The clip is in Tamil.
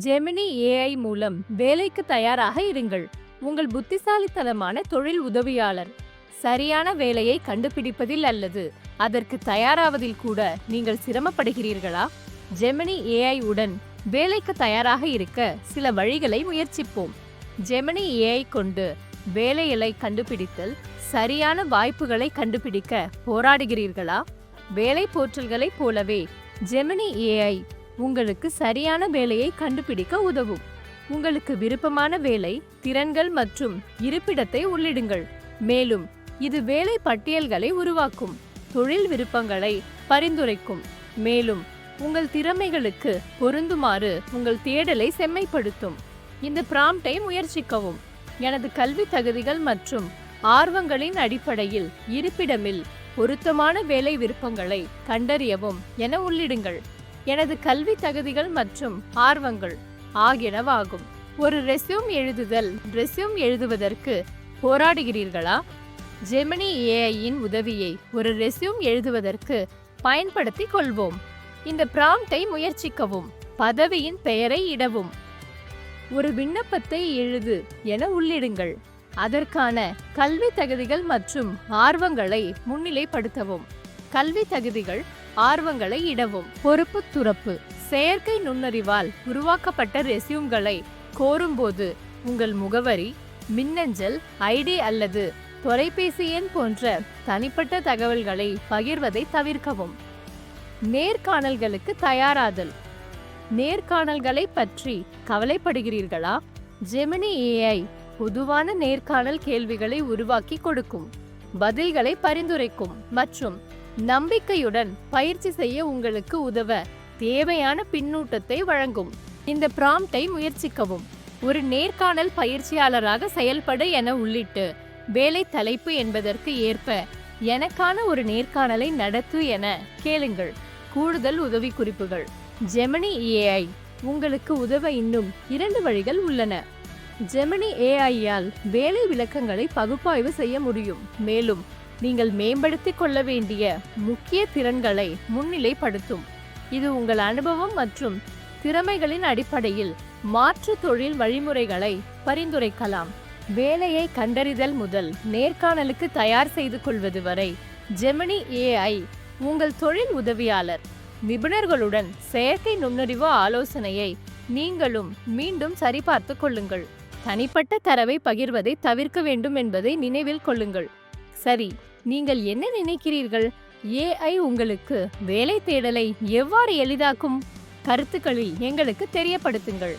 ஜெமினி ஏஐ மூலம் வேலைக்கு தயாராக இருங்கள். உங்கள் புத்திசாலித்தனமான தொழில் உதவியாளர் சரியான வேலையை கண்டுபிடிப்பதில் அல்லது அதற்கு தயாராவதில் கூட நீங்கள் சிரமப்படுகிறீர்களா? ஜெமினி ஏஐ உடன் வேலைக்கு தயாராக இருக்க சில வழிகளை முயற்சிப்போம். ஜெமினி ஏஐ கொண்டு வேலைகளை கண்டுபிடித்தல் சரியான வாய்ப்புகளை கண்டுபிடிக்க போராடுகிறீர்களா? வேலை போற்றல்களைப் போலவே ஜெமினி ஏஐ உங்களுக்கு சரியான வேலையை கண்டுபிடிக்க உதவும். உங்களுக்கு விருப்பமான வேலை திறன்கள் மற்றும் இருப்பிடத்தை உள்ளிடுங்கள். மேலும் இது வேலை பட்டியல்களை உருவாக்கும் தொழில் விருப்பங்களை பரிந்துரைக்கும். மேலும் உங்கள் திறமைகளுக்கு பொருந்துமாறு உங்கள் தேடலை செம்மைப்படுத்தும். இந்த பிராம்ப்டை முயற்சிக்கவும். எனது கல்வி தகுதிகள் மற்றும் ஆர்வங்களின் அடிப்படையில் இருப்பிடமில் பொருத்தமான வேலை விருப்பங்களை கண்டறியவும் என உள்ளிடுங்கள். எனது கல்வி தகுதிகள் மற்றும் ஆர்வங்கள் ஆகியனவாகும். ஒரு ரெஸ்யூம் எழுதுதல் ரெஸ்யூம் எழுதுவதற்கு போராடுகிறீர்களா? ஜெமினி ஏஐயின் உதவியை ஒரு ரெஸ்யூம் எழுதுவதற்கு பயன்படுத்தி கொள்வோம். இந்த பிராம்ப்டை முயற்சிக்கவும் பதவியின் பெயரை இடவும். ஒரு விண்ணப்பத்தை எழுது என உள்ளிடுங்கள். அதற்கான கல்வி தகுதிகள் மற்றும் ஆர்வங்களை முன்னிலைப்படுத்தவும். கல்வி தகுதிகள் ஆர்வங்களை இடவும். பொறுப்பு துறப்பு. செயற்கை நுண்ணறிவால் உருவாக்கப்பட்ட ரெஸ்யூம்களை கோரும்போது உங்கள் முகவரி மின்னஞ்சல் ஐடி அல்லது தொலைபேசி எண் போன்ற தனிப்பட்ட தகவல்களை பகிர்வதை தவிர்க்கவும். நேர்காணல்களுக்கு தயாராதல். நேர்காணல்களை பற்றி கவலைப்படுகிறீர்களா? ஜெமினி ஏஐ பொதுவான நேர்காணல் கேள்விகளை உருவாக்கி கொடுக்கும். பதில்களை பரிந்துரைக்கும். மற்றும் நம்பிக்கையுடன் பயிற்சி செய்ய உங்களுக்கு உதவ தேவையான பின்னூட்டத்தை வழங்கும். இந்த பிராம்ப்டை முயற்சிக்கவும். ஒரு நேர்காணல் பயிற்சியாளராக செயல்பட என உள்ளிட்டு வேலை தலைப்பு என்பதற்கு ஏற்ப எனக்கான ஒரு நேர்காணலை நடத்து என கேளுங்கள். கூடுதல் உதவிக்குறிப்புகள் ஜெமினி ஏஐ உங்களுக்கு உதவ இன்னும் இரண்டு வழிகள் உள்ளன. ஜெமினி ஏஐயால் வேலை விளக்கங்களை பகுப்பாய்வு செய்ய முடியும். மேலும் நீங்கள் மேம்படுத்திக் கொள்ள வேண்டிய முக்கிய திறன்களை முன்னிலைப்படுத்தும். இது உங்கள் அனுபவம் மற்றும் திறமைகளின் அடிப்படையில் மாற்று தொழில் வழிமுறைகளை பரிந்துரைக்கலாம். வேலையை கண்டறிதல் முதல் நேர்காணலுக்கு தயார் செய்து கொள்வது வரை ஜெமினி ஏஐ உங்கள் தொழில் உதவியாளர். நிபுணர்களுடன் செயற்கை நுண்ணறிவு ஆலோசனையை நீங்களும் மீண்டும் சரிபார்த்து கொள்ளுங்கள். தனிப்பட்ட தரவை பகிர்வதை தவிர்க்க வேண்டும் என்பதை நினைவில் கொள்ளுங்கள். சரி நீங்கள் என்ன நினைக்கிறீர்கள்? ஏஐ உங்களுக்கு வேலை தேடலை எவ்வாறு எளிதாக்கும்? கருத்துக்களில் எங்களுக்கு தெரியப்படுத்துங்கள்.